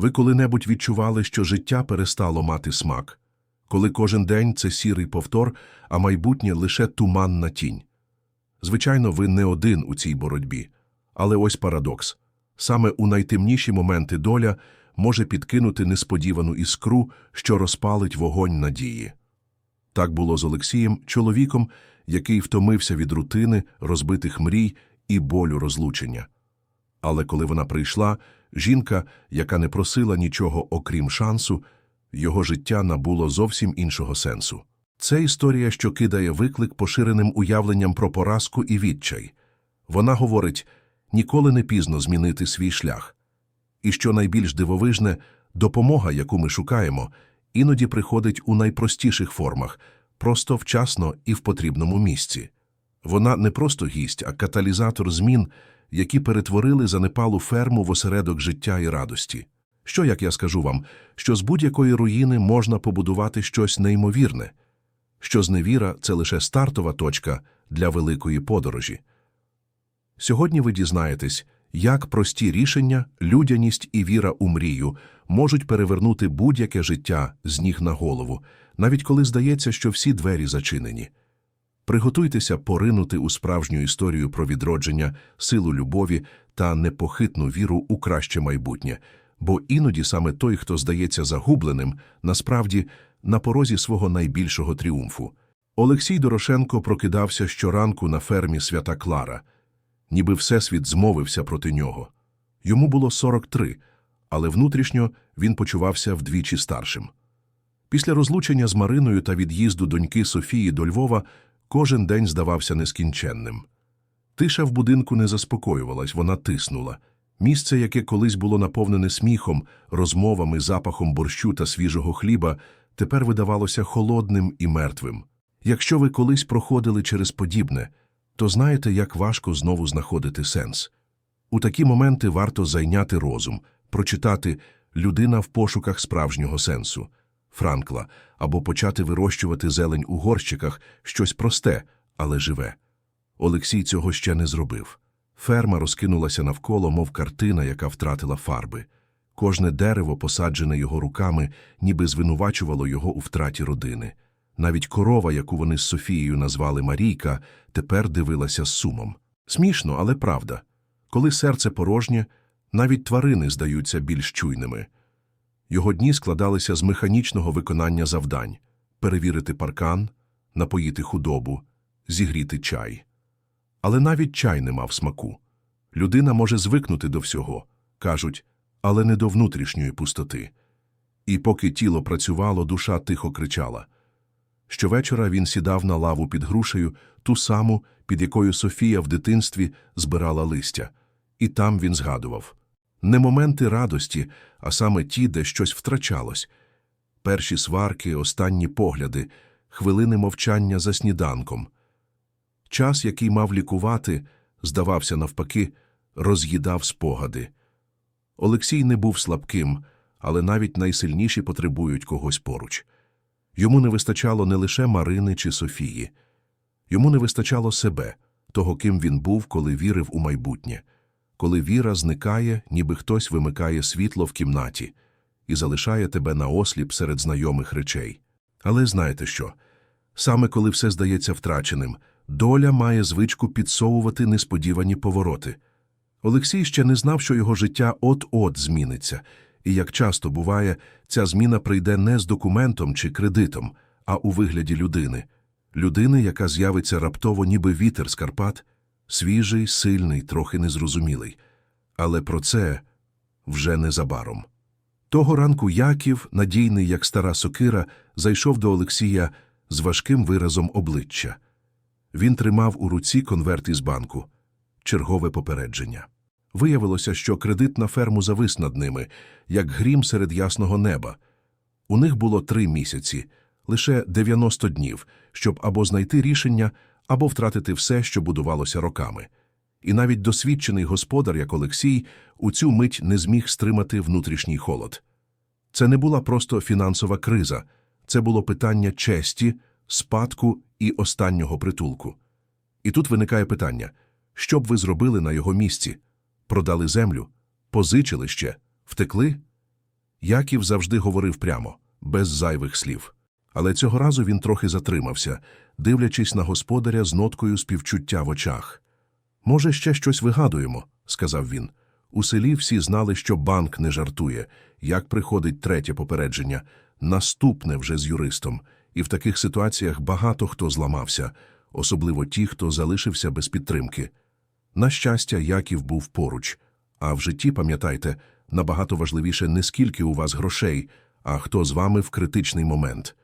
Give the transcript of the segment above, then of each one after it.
Ви коли-небудь відчували, що життя перестало мати смак, коли кожен день це сірий повтор, а майбутнє лише туманна тінь. Звичайно, ви не один у цій боротьбі. Але ось парадокс. Саме у найтемніші моменти доля може підкинути несподівану іскру, що розпалить вогонь надії. Так було з Олексієм, чоловіком, який втомився від рутини, розбитих мрій і болю розлучення. Але коли вона прийшла, жінка, яка не просила нічого окрім шансу, його життя набуло зовсім іншого сенсу. Це історія, що кидає виклик поширеним уявленням про поразку і відчай. Вона говорить ніколи не пізно змінити свій шлях. І що найбільш дивовижне, допомога, яку ми шукаємо, іноді приходить у найпростіших формах, просто вчасно і в потрібному місці. Вона не просто гість, а каталізатор змін, які перетворили занепалу ферму в осередок життя і радості. Що, як я скажу вам, що з будь-якої руїни можна побудувати щось неймовірне, що зневіра – це лише стартова точка для великої подорожі. Сьогодні ви дізнаєтесь, як прості рішення, людяність і віра у мрію можуть перевернути будь-яке життя з ніг на голову, навіть коли здається, що всі двері зачинені. Приготуйтеся поринути у справжню історію про відродження, силу любові та непохитну віру у краще майбутнє, бо іноді саме той, хто здається загубленим, насправді на порозі свого найбільшого тріумфу. Олексій Дорошенко прокидався щоранку на фермі Свята Клара, ніби всесвіт змовився проти нього. Йому було 43, але внутрішньо він почувався вдвічі старшим. Після розлучення з Мариною та від'їзду доньки Софії до Львова кожен день здавався нескінченним. Тиша в будинку не заспокоювалась, вона тиснула. Місце, яке колись було наповнене сміхом, розмовами, запахом борщу та свіжого хліба, тепер видавалося холодним і мертвим. Якщо ви колись проходили через подібне, то знаєте, як важко знову знаходити сенс. У такі моменти варто зайняти розум, прочитати «Людина в пошуках справжнього сенсу» Франкла або почати вирощувати зелень у горщиках щось просте, але живе. Олексій цього ще не зробив. Ферма розкинулася навколо, мов картина, яка втратила фарби. Кожне дерево, посаджене його руками, ніби звинувачувало його у втраті родини. Навіть корова, яку вони з Софією назвали Марійка, тепер дивилася з сумом. Смішно, але правда. Коли серце порожнє, навіть тварини здаються більш чуйними. Його дні складалися з механічного виконання завдань перевірити паркан, напоїти худобу, зігріти чай. Але навіть чай не мав смаку. Людина може звикнути до всього, кажуть, але не до внутрішньої пустоти. І поки тіло працювало, душа тихо кричала. Щовечора він сідав на лаву під грушею, ту саму, під якою Софія в дитинстві збирала листя, і там він згадував не моменти радості, а саме ті, де щось втрачалось. Перші сварки, останні погляди, хвилини мовчання за сніданком. Час, який мав лікувати, здавався навпаки, роз'їдав спогади. Олексій не був слабким, але навіть найсильніші потребують когось поруч. Йому не вистачало не лише Марини чи Софії, йому не вистачало себе, того, ким він був, коли вірив у майбутнє, коли віра зникає, ніби хтось вимикає світло в кімнаті і залишає тебе наосліп серед знайомих речей. Але знаєте що? Саме коли все здається втраченим, доля має звичку підсовувати несподівані повороти. Олексій ще не знав, що його життя от-от зміниться, і, як часто буває, ця зміна прийде не з документом чи кредитом, а у вигляді людини. Людини, яка з'явиться раптово, ніби вітер з Карпат, свіжий, сильний, трохи незрозумілий. Але про це вже незабаром. Того ранку Яків, надійний, як стара сокира, зайшов до Олексія з важким виразом обличчя. Він тримав у руці конверт із банку. Чергове попередження. Виявилося, що кредит на ферму завис над ними, як грім серед ясного неба. У них було три місяці, лише 90 днів, щоб або знайти рішення, або втратити все, що будувалося роками. І навіть досвідчений господар, як Олексій, у цю мить не зміг стримати внутрішній холод. Це не була просто фінансова криза, це було питання честі, спадку і останнього притулку. І тут виникає питання що б ви зробили на його місці? Продали землю, позичили ще, втекли? Яків завжди говорив прямо, без зайвих слів. Але цього разу він трохи затримався, дивлячись на господаря з ноткою співчуття в очах. Може, ще щось вигадуємо, сказав він. У селі всі знали, що банк не жартує. Як приходить третє попередження, наступне вже з юристом. І в таких ситуаціях багато хто зламався, особливо ті, хто залишився без підтримки. На щастя, Яків був поруч. А в житті, пам'ятайте, набагато важливіше не скільки у вас грошей, а хто з вами в критичний момент.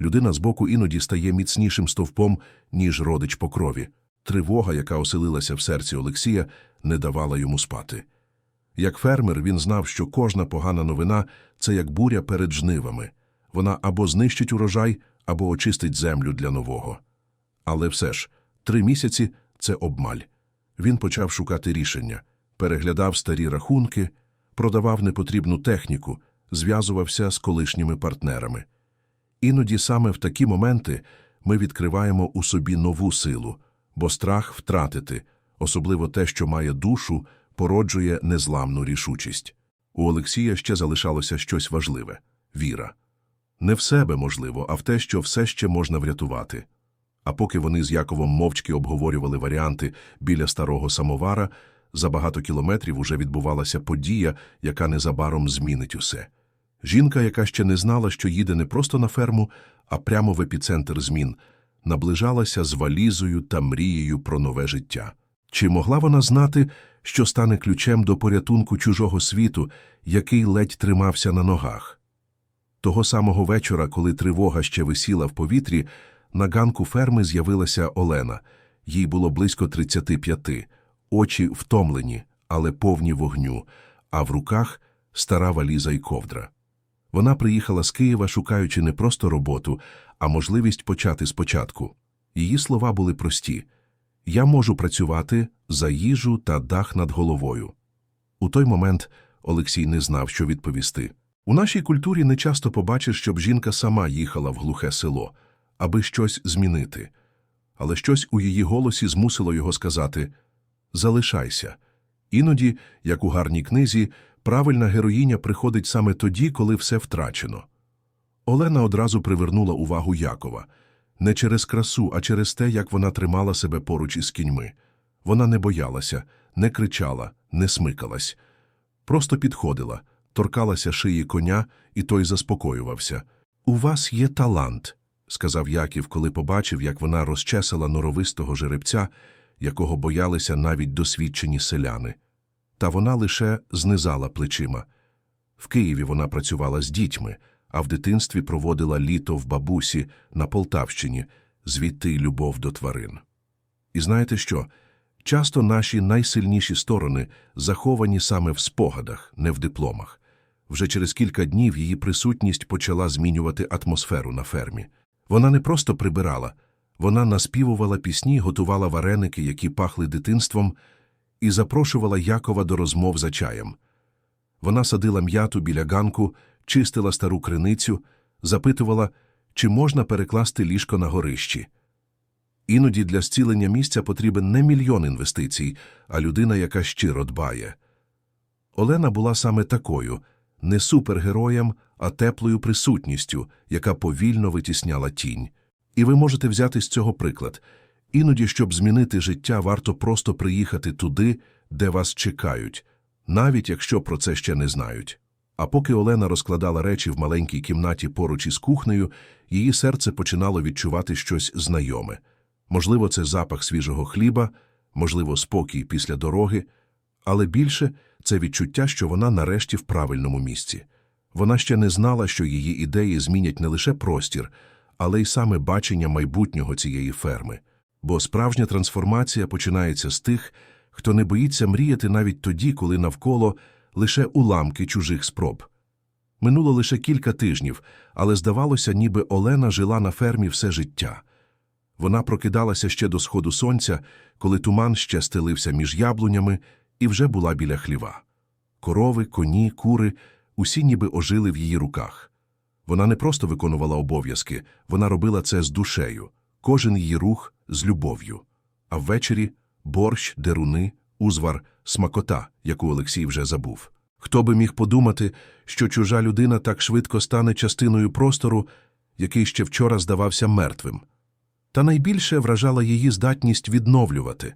Людина збоку іноді стає міцнішим стовпом, ніж родич по крові. Тривога, яка оселилася в серці Олексія, не давала йому спати. Як фермер він знав, що кожна погана новина – це як буря перед жнивами. Вона або знищить урожай, або очистить землю для нового. Але все ж, три місяці – це обмаль. Він почав шукати рішення, переглядав старі рахунки, продавав непотрібну техніку, зв'язувався з колишніми партнерами. Іноді саме в такі моменти ми відкриваємо у собі нову силу, бо страх втратити, особливо те, що має душу, породжує незламну рішучість. У Олексія ще залишалося щось важливе – віра. Не в себе, можливо, а в те, що все ще можна врятувати. А поки вони з Яковом мовчки обговорювали варіанти біля старого самовара, за багато кілометрів уже відбувалася подія, яка незабаром змінить усе. Жінка, яка ще не знала, що їде не просто на ферму, а прямо в епіцентр змін, наближалася з валізою та мрією про нове життя. Чи могла вона знати, що стане ключем до порятунку чужого світу, який ледь тримався на ногах? Того самого вечора, коли тривога ще висіла в повітрі, на ганку ферми з'явилася Олена. Їй було близько 35, очі втомлені, але повні вогню, а в руках стара валіза й ковдра. Вона приїхала з Києва, шукаючи не просто роботу, а можливість почати спочатку. Її слова були прості Я можу працювати за їжу та дах над головою. У той момент Олексій не знав, що відповісти. У нашій культурі не часто побачиш, щоб жінка сама їхала в глухе село, аби щось змінити. Але щось у її голосі змусило його сказати Залишайся. Іноді, як у гарній книзі, правильна героїня приходить саме тоді, коли все втрачено. Олена одразу привернула увагу Якова не через красу, а через те, як вона тримала себе поруч із кіньми. Вона не боялася, не кричала, не смикалась. Просто підходила, торкалася шиї коня, і той заспокоювався. У вас є талант, сказав Яків, коли побачив, як вона розчесала норовистого жеребця, якого боялися навіть досвідчені селяни. Та вона лише знизала плечима. В Києві вона працювала з дітьми, а в дитинстві проводила літо в бабусі на Полтавщині, звідти любов до тварин. І знаєте що? Часто наші найсильніші сторони заховані саме в спогадах, не в дипломах. Вже через кілька днів її присутність почала змінювати атмосферу на фермі. Вона не просто прибирала, вона наспівувала пісні, готувала вареники, які пахли дитинством, і запрошувала Якова до розмов за чаєм. Вона садила м'яту біля ганку, чистила стару криницю, запитувала, чи можна перекласти ліжко на горищі. Іноді для зцілення місця потрібен не мільйон інвестицій, а людина, яка щиро дбає. Олена була саме такою не супергероєм, а теплою присутністю, яка повільно витісняла тінь. І ви можете взяти з цього приклад. Іноді, щоб змінити життя, варто просто приїхати туди, де вас чекають, навіть якщо про це ще не знають. А поки Олена розкладала речі в маленькій кімнаті поруч із кухнею, її серце починало відчувати щось знайоме. Можливо, це запах свіжого хліба, можливо, спокій після дороги, але більше це відчуття, що вона нарешті в правильному місці. Вона ще не знала, що її ідеї змінять не лише простір, але й саме бачення майбутнього цієї ферми. Бо справжня трансформація починається з тих, хто не боїться мріяти навіть тоді, коли навколо лише уламки чужих спроб. Минуло лише кілька тижнів, але здавалося, ніби Олена жила на фермі все життя. Вона прокидалася ще до сходу сонця, коли туман ще стелився між яблунями і вже була біля хліва. Корови, коні, кури усі ніби ожили в її руках. Вона не просто виконувала обов'язки, вона робила це з душею, кожен її рух з любов'ю. А ввечері борщ, деруни, узвар, смакота, яку Олексій вже забув. Хто би міг подумати, що чужа людина так швидко стане частиною простору, який ще вчора здавався мертвим. Та найбільше вражала її здатність відновлювати.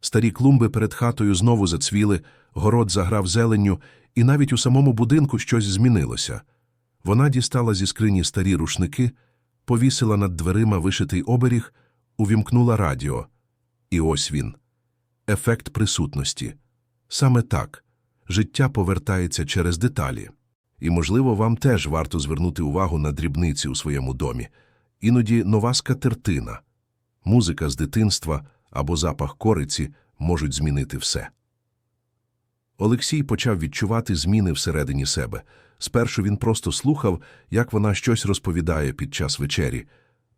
Старі клумби перед хатою знову зацвіли, город заграв зеленню, і навіть у самому будинку щось змінилося. Вона дістала зі скрині старі рушники, повісила над дверима вишитий оберіг, увімкнула радіо. І ось він. Ефект присутності. Саме так. Життя повертається через деталі. І, можливо, вам теж варто звернути увагу на дрібниці у своєму домі. Іноді нова скатертина, музика з дитинства або запах кориці можуть змінити все. Олексій почав відчувати зміни всередині себе. Спершу він просто слухав, як вона щось розповідає під час вечері.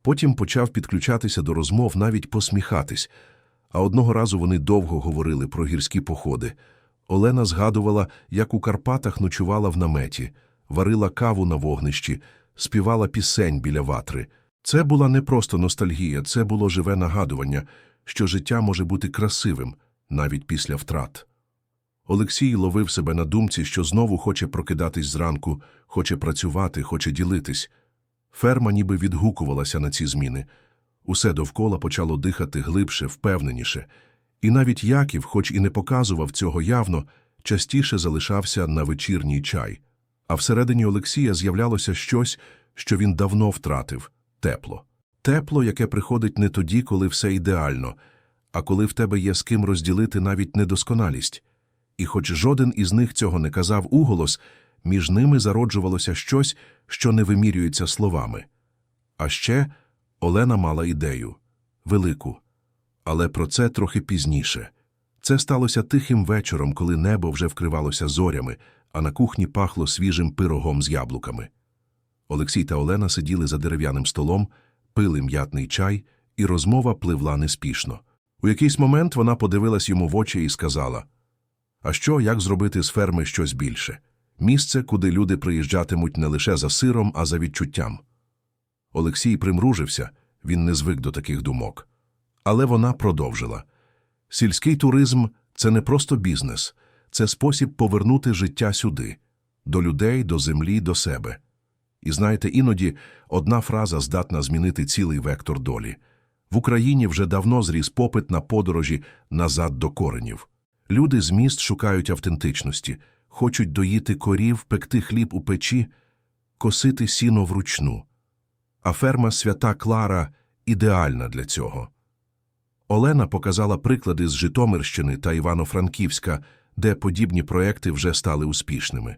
Потім почав підключатися до розмов, навіть посміхатись. А одного разу вони довго говорили про гірські походи. Олена згадувала, як у Карпатах ночувала в наметі, варила каву на вогнищі, співала пісень біля ватри. Це була не просто ностальгія, це було живе нагадування, що життя може бути красивим навіть після втрат. Олексій ловив себе на думці, що знову хоче прокидатись зранку, хоче працювати, хоче ділитись. Ферма ніби відгукувалася на ці зміни. Усе довкола почало дихати глибше, впевненіше. І навіть Яків, хоч і не показував цього явно, частіше залишався на вечірній чай. А всередині Олексія з'являлося щось, що він давно втратив – тепло. Тепло, яке приходить не тоді, коли все ідеально, а коли в тебе є з ким розділити навіть недосконалість. І хоч жоден із них цього не казав уголос, між ними зароджувалося щось, що не вимірюється словами. А ще Олена мала ідею – велику. Але про це трохи пізніше. Це сталося тихим вечором, коли небо вже вкривалося зорями, а на кухні пахло свіжим пирогом з яблуками. Олексій та Олена сиділи за дерев'яним столом, пили м'ятний чай, і розмова пливла неспішно. У якийсь момент вона подивилась йому в очі і сказала А що, як зробити з ферми щось більше? Місце, куди люди приїжджатимуть не лише за сиром, а за відчуттям. Олексій примружився, він не звик до таких думок. Але вона продовжила. Сільський туризм – це не просто бізнес, це спосіб повернути життя сюди, до людей, до землі, до себе. І знаєте, іноді одна фраза здатна змінити цілий вектор долі. В Україні вже давно зріс попит на подорожі назад до коренів. Люди з міст шукають автентичності, хочуть доїти корів, пекти хліб у печі, косити сіно вручну. А ферма Свята Клара ідеальна для цього. Олена показала приклади з Житомирщини та Івано-Франківська, де подібні проекти вже стали успішними.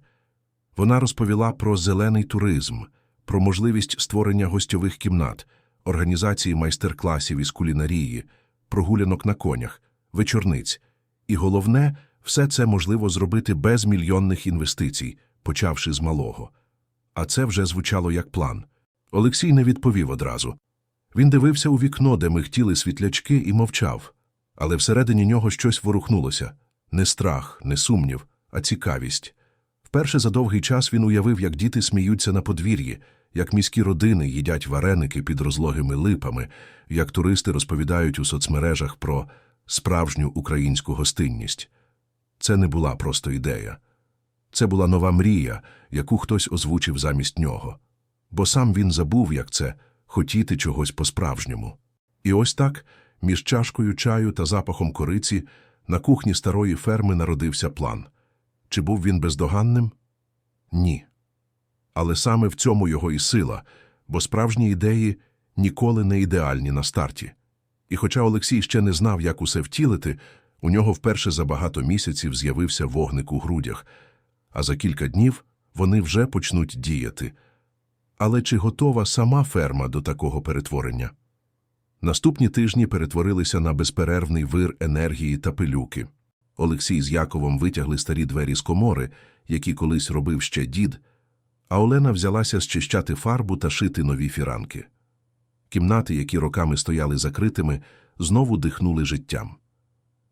Вона розповіла про зелений туризм, про можливість створення гостьових кімнат, організації майстер-класів із кулінарії, прогулянок на конях, вечорниць. І головне, все це можливо зробити без мільйонних інвестицій, почавши з малого. А це вже звучало як план. Олексій не відповів одразу. Він дивився у вікно, де михтіли світлячки, і мовчав. Але всередині нього щось ворухнулося не страх, не сумнів, а цікавість. Вперше за довгий час він уявив, як діти сміються на подвір'ї, як міські родини їдять вареники під розлогими липами, як туристи розповідають у соцмережах про справжню українську гостинність. Це не була просто ідея. Це була нова мрія, яку хтось озвучив замість нього. Бо сам він забув, як це хотіти чогось по-справжньому. І ось так, між чашкою чаю та запахом кориці, на кухні старої ферми народився план. Чи був він бездоганним? Ні. Але саме в цьому його і сила, бо справжні ідеї ніколи не ідеальні на старті. І хоча Олексій ще не знав, як усе втілити, у нього вперше за багато місяців з'явився вогник у грудях, а за кілька днів вони вже почнуть діяти. Але чи готова сама ферма до такого перетворення? Наступні тижні перетворилися на безперервний вир енергії та пилюки. Олексій з Яковом витягли старі двері з комори, які колись робив ще дід, а Олена взялася зчищати фарбу та шити нові фіранки. Кімнати, які роками стояли закритими, знову дихнули життям.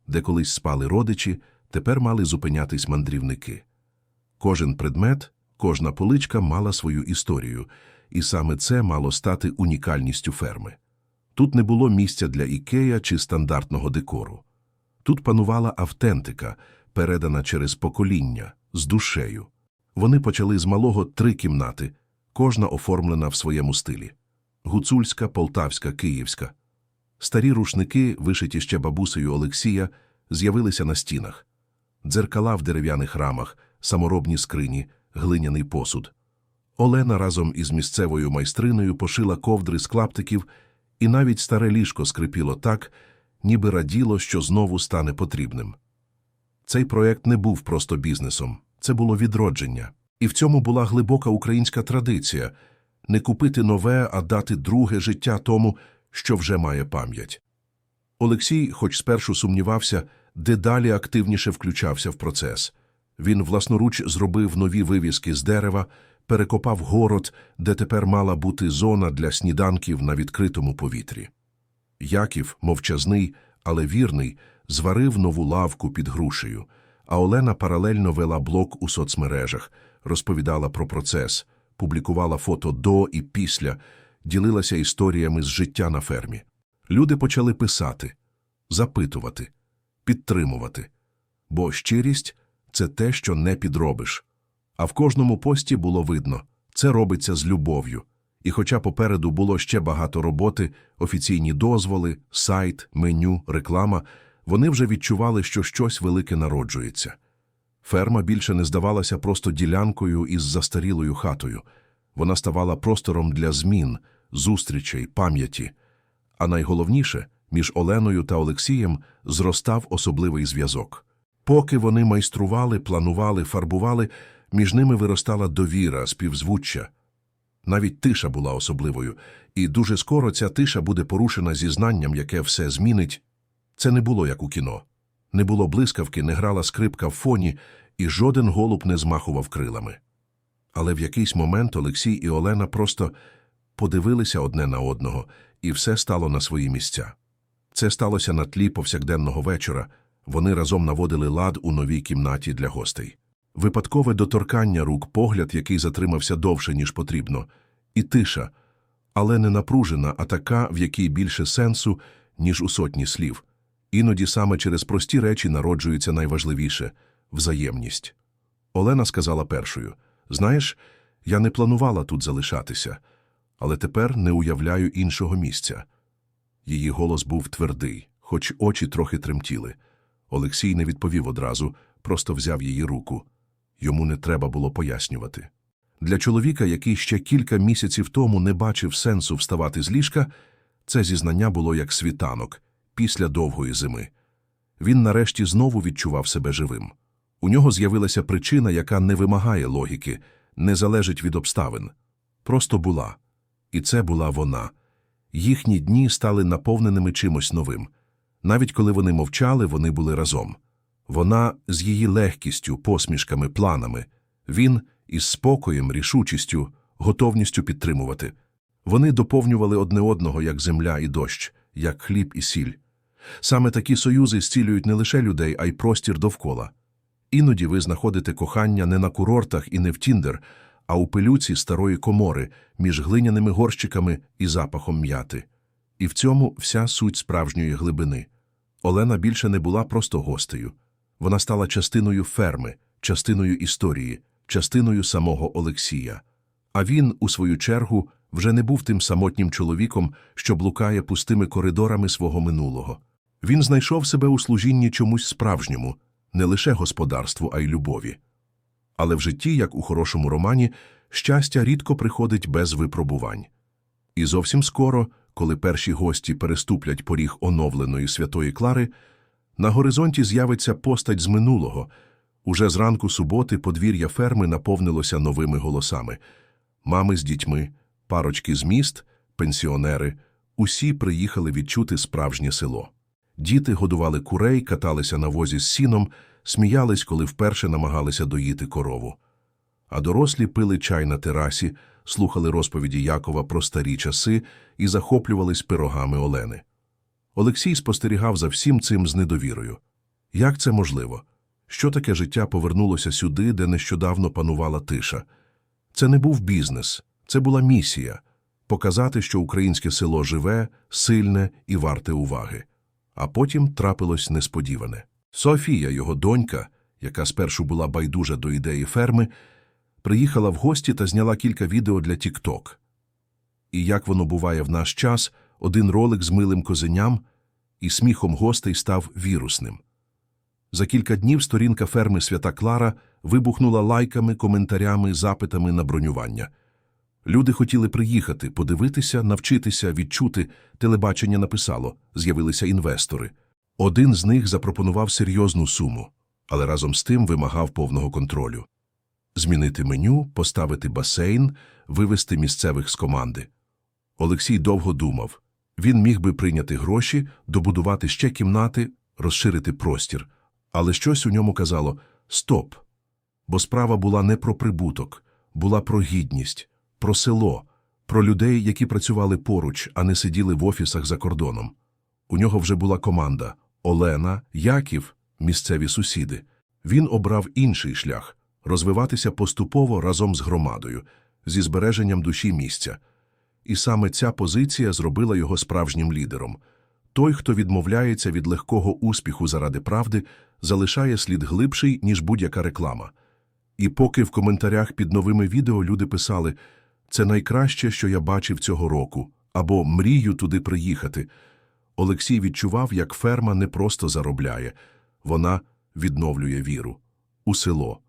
Де колись спали родичі, тепер мали зупинятись мандрівники. Кожен предмет, кожна поличка мала свою історію, і саме це мало стати унікальністю ферми. Тут не було місця для ікея чи стандартного декору. Тут панувала автентика, передана через покоління, з душею. Вони почали з малого три кімнати, кожна оформлена в своєму стилі. Гуцульська, полтавська, київська. Старі рушники, вишиті ще бабусею Олексія, з'явилися на стінах. Дзеркала в дерев'яних рамах, саморобні скрині, глиняний посуд. Олена разом із місцевою майстриною пошила ковдри з клаптиків, і навіть старе ліжко скрипіло так, ніби раділо, що знову стане потрібним. Цей проект не був просто бізнесом, це було відродження. І в цьому була глибока українська традиція не купити нове, а дати друге життя тому, що вже має пам'ять. Олексій, хоч спершу сумнівався, дедалі активніше включався в процес. Він власноруч зробив нові вивіски з дерева, перекопав город, де тепер мала бути зона для сніданків на відкритому повітрі. Яків, мовчазний, але вірний, зварив нову лавку під грушею, а Олена паралельно вела блог у соцмережах, розповідала про процес, публікувала фото до і після, ділилася історіями з життя на фермі. Люди почали писати, запитувати, підтримувати. Бо щирість – це те, що не підробиш. А в кожному пості було видно – це робиться з любов'ю. І хоча попереду було ще багато роботи, офіційні дозволи, сайт, меню, реклама, вони вже відчували, що щось велике народжується. Ферма більше не здавалася просто ділянкою із застарілою хатою. Вона ставала простором для змін, зустрічей, пам'яті. А найголовніше, між Оленою та Олексієм зростав особливий зв'язок. Поки вони майстрували, планували, фарбували, між ними виростала довіра, співзвуччя. Навіть тиша була особливою, і дуже скоро ця тиша буде порушена зізнанням, яке все змінить. Це не було як у кіно. Не було блискавки, не грала скрипка в фоні, і жоден голуб не змахував крилами. Але в якийсь момент Олексій і Олена просто подивилися одне на одного, і все стало на свої місця. Це сталося на тлі повсякденного вечора. Вони разом наводили лад у новій кімнаті для гостей. Випадкове доторкання рук, погляд, який затримався довше, ніж потрібно, і тиша, але не напружена, а така, в якій більше сенсу, ніж у сотні слів. Іноді саме через прості речі народжується найважливіше – взаємність. Олена сказала першою, «Знаєш, я не планувала тут залишатися, але тепер не уявляю іншого місця». Її голос був твердий, хоч очі трохи тремтіли. Олексій не відповів одразу, просто взяв її руку. Йому не треба було пояснювати. Для чоловіка, який ще кілька місяців тому не бачив сенсу вставати з ліжка, це зізнання було як світанок після довгої зими. Він нарешті знову відчував себе живим. У нього з'явилася причина, яка не вимагає логіки, не залежить від обставин. Просто була. І це була вона. Їхні дні стали наповненими чимось новим. Навіть коли вони мовчали, вони були разом. Вона з її легкістю, посмішками, планами, він із спокоєм, рішучістю, готовністю підтримувати. Вони доповнювали одне одного, як земля і дощ, як хліб і сіль. Саме такі союзи зцілюють не лише людей, а й простір довкола. Іноді ви знаходите кохання не на курортах і не в Тіндер, а у пилюці старої комори між глиняними горщиками і запахом м'яти. І в цьому вся суть справжньої глибини. Олена більше не була просто гостею. Вона стала частиною ферми, частиною історії, частиною самого Олексія. А він, у свою чергу, вже не був тим самотнім чоловіком, що блукає пустими коридорами свого минулого. Він знайшов себе у служінні чомусь справжньому, не лише господарству, а й любові. Але в житті, як у хорошому романі, щастя рідко приходить без випробувань. І зовсім скоро, коли перші гості переступлять поріг оновленої святої Клари, на горизонті з'явиться постать з минулого. Уже зранку суботи подвір'я ферми наповнилося новими голосами. Мами з дітьми, парочки з міст, пенсіонери – усі приїхали відчути справжнє село. Діти годували курей, каталися на возі з сіном, сміялись, коли вперше намагалися доїти корову. А дорослі пили чай на терасі, слухали розповіді Якова про старі часи і захоплювались пирогами Олени. Олексій спостерігав за всім цим з недовірою. Як це можливо? Що таке життя повернулося сюди, де нещодавно панувала тиша? Це не був бізнес, це була місія – показати, що українське село живе, сильне і варте уваги. А потім трапилось несподіване. Софія, його донька, яка спершу була байдужа до ідеї ферми, приїхала в гості та зняла кілька відео для TikTok. І як воно буває в наш час, один ролик з милим козеням і сміхом гостей став вірусним. За кілька днів сторінка ферми Свята Клара вибухнула лайками, коментарями, запитами на бронювання. Люди хотіли приїхати, подивитися, навчитися, відчути. Телебачення написало, з'явилися інвестори. Один з них запропонував серйозну суму, але разом з тим вимагав повного контролю. Змінити меню, поставити басейн, вивести місцевих з команди. Олексій довго думав. Він міг би прийняти гроші, добудувати ще кімнати, розширити простір. Але щось у ньому казало «стоп». Бо справа була не про прибуток, була про гідність, про село, про людей, які працювали поруч, а не сиділи в офісах за кордоном. У нього вже була команда – Олена, Яків, місцеві сусіди. Він обрав інший шлях – розвиватися поступово разом з громадою, зі збереженням душі місця. І саме ця позиція зробила його справжнім лідером. Той, хто відмовляється від легкого успіху заради правди, залишає слід глибший, ніж будь-яка реклама. І поки в коментарях під новими відео люди писали «Це найкраще, що я бачив цього року» або «Мрію туди приїхати», Олексій відчував, як ферма не просто заробляє, вона відновлює віру у село,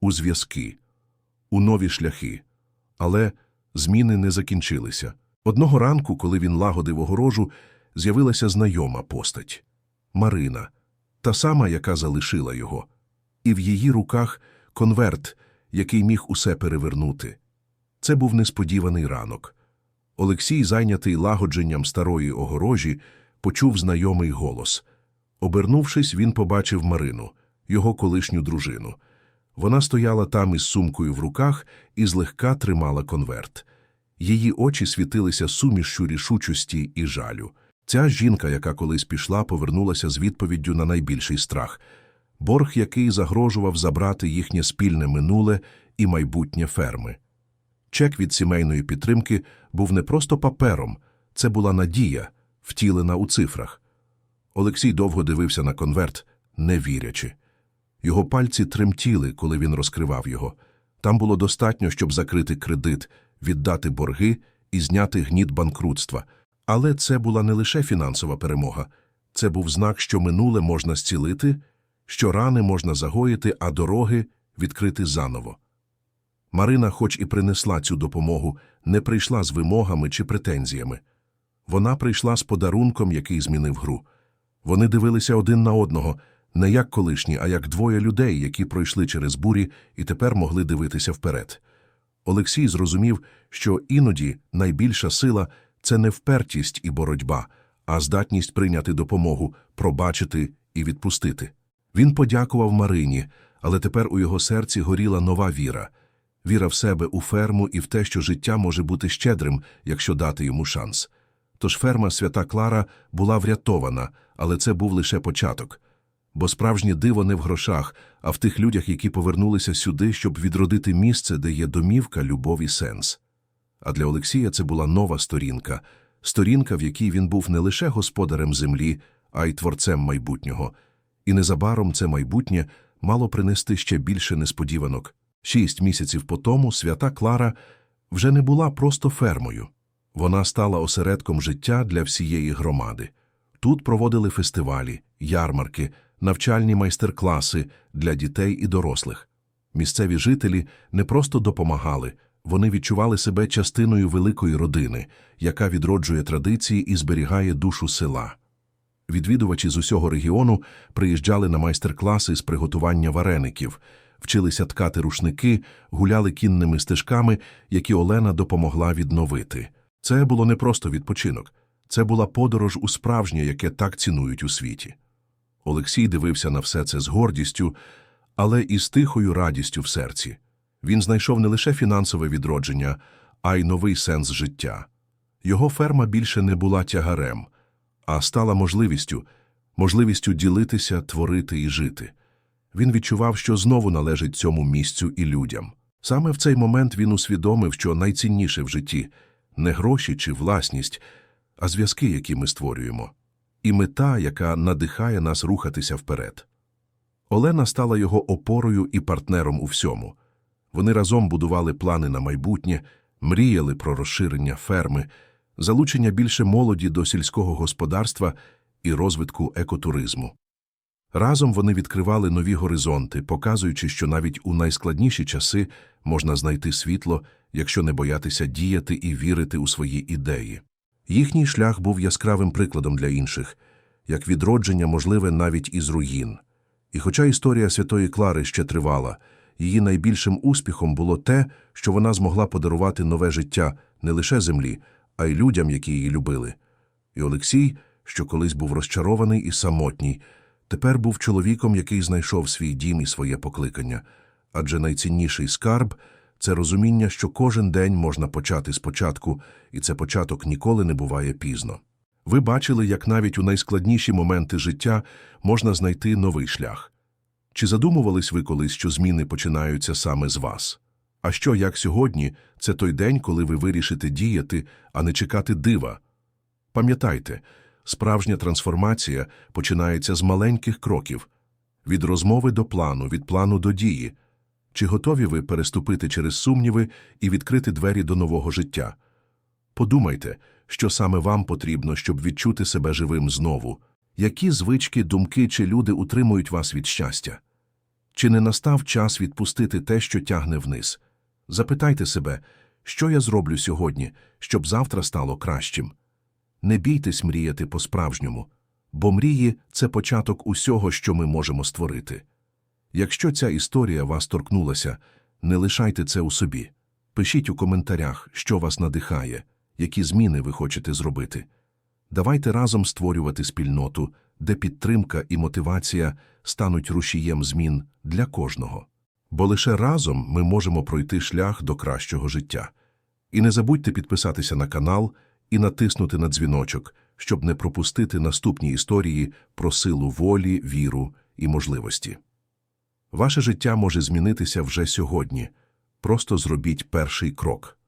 у зв'язки, у нові шляхи. Але зміни не закінчилися. Одного ранку, коли він лагодив огорожу, з'явилася знайома постать – Марина, та сама, яка залишила його. І в її руках конверт, який міг усе перевернути. Це був несподіваний ранок. Олексій, зайнятий лагодженням старої огорожі, почув знайомий голос. Обернувшись, він побачив Марину, його колишню дружину. Вона стояла там із сумкою в руках і злегка тримала конверт. Її очі світилися сумішшю рішучості і жалю. Ця жінка, яка колись пішла, повернулася з відповіддю на найбільший страх – борг, який загрожував забрати їхнє спільне минуле і майбутнє ферми. Чек від сімейної підтримки був не просто папером, це була надія, втілена у цифрах. Олексій довго дивився на конверт, не вірячи. Його пальці тремтіли, коли він розкривав його. Там було достатньо, щоб закрити кредит, віддати борги і зняти гніт банкрутства. Але це була не лише фінансова перемога. Це був знак, що минуле можна зцілити, що рани можна загоїти, а дороги відкрити заново. Марина, хоч і принесла цю допомогу, не прийшла з вимогами чи претензіями. Вона прийшла з подарунком, який змінив гру. Вони дивилися один на одного, не як колишні, а як двоє людей, які пройшли через бурі і тепер могли дивитися вперед. Олексій зрозумів, що іноді найбільша сила – це не впертість і боротьба, а здатність прийняти допомогу, пробачити і відпустити. Він подякував Марині, але тепер у його серці горіла нова віра – віра в себе, у ферму і в те, що життя може бути щедрим, якщо дати йому шанс. Тож ферма Свята Клара була врятована, але це був лише початок. Бо справжнє диво не в грошах, а в тих людях, які повернулися сюди, щоб відродити місце, де є домівка, любов і сенс. А для Олексія це була нова сторінка, сторінка, в якій він був не лише господарем землі, а й творцем майбутнього. І незабаром це майбутнє мало принести ще більше несподіванок. Шість місяців по тому свята Клара вже не була просто фермою. Вона стала осередком життя для всієї громади. Тут проводили фестивалі, ярмарки, навчальні майстер-класи для дітей і дорослих. Місцеві жителі не просто допомагали, вони відчували себе частиною великої родини, яка відроджує традиції і зберігає душу села. Відвідувачі з усього регіону приїжджали на майстер-класи з приготування вареників, вчилися ткати рушники, гуляли кінними стежками, які Олена допомогла відновити. Це було не просто відпочинок, це була подорож у справжнє, яке так цінують у світі. Олексій дивився на все це з гордістю, але і з тихою радістю в серці. Він знайшов не лише фінансове відродження, а й новий сенс життя. Його ферма більше не була тягарем, а стала можливістю, можливістю ділитися, творити і жити. Він відчував, що знову належить цьому місцю і людям. Саме в цей момент він усвідомив, що найцінніше в житті не гроші чи власність, а зв'язки, які ми створюємо, і мета, яка надихає нас рухатися вперед. Олена стала його опорою і партнером у всьому. Вони разом будували плани на майбутнє, мріяли про розширення ферми, залучення більше молоді до сільського господарства і розвитку екотуризму. Разом вони відкривали нові горизонти, показуючи, що навіть у найскладніші часи можна знайти світло, якщо не боятися діяти і вірити у свої ідеї. Їхній шлях був яскравим прикладом для інших, як відродження можливе навіть із руїн. І хоча історія Святої Клари ще тривала, її найбільшим успіхом було те, що вона змогла подарувати нове життя не лише землі, а й людям, які її любили. І Олексій, що колись був розчарований і самотній, тепер був чоловіком, який знайшов свій дім і своє покликання. Адже найцінніший скарб це розуміння, що кожен день можна почати спочатку, і це початок ніколи не буває пізно. Ви бачили, як навіть у найскладніші моменти життя можна знайти новий шлях. Чи задумувались ви колись, що зміни починаються саме з вас? А що, як сьогодні, це той день, коли ви вирішите діяти, а не чекати дива? Пам'ятайте, справжня трансформація починається з маленьких кроків від розмови до плану, від плану до дії. Чи готові ви переступити через сумніви і відкрити двері до нового життя? Подумайте, що саме вам потрібно, щоб відчути себе живим знову. Які звички, думки чи люди утримують вас від щастя? Чи не настав час відпустити те, що тягне вниз? Запитайте себе, що я зроблю сьогодні, щоб завтра стало кращим. Не бійтесь мріяти по-справжньому, бо мрії це початок усього, що ми можемо створити. Якщо ця історія вас торкнулася, не лишайте це у собі. Пишіть у коментарях, що вас надихає, які зміни ви хочете зробити. Давайте разом створювати спільноту, де підтримка і мотивація стануть рушієм змін для кожного. Бо лише разом ми можемо пройти шлях до кращого життя. І не забудьте підписатися на канал і натиснути на дзвіночок, щоб не пропустити наступні історії про силу волі, віру і можливості. Ваше життя може змінитися вже сьогодні. Просто зробіть перший крок.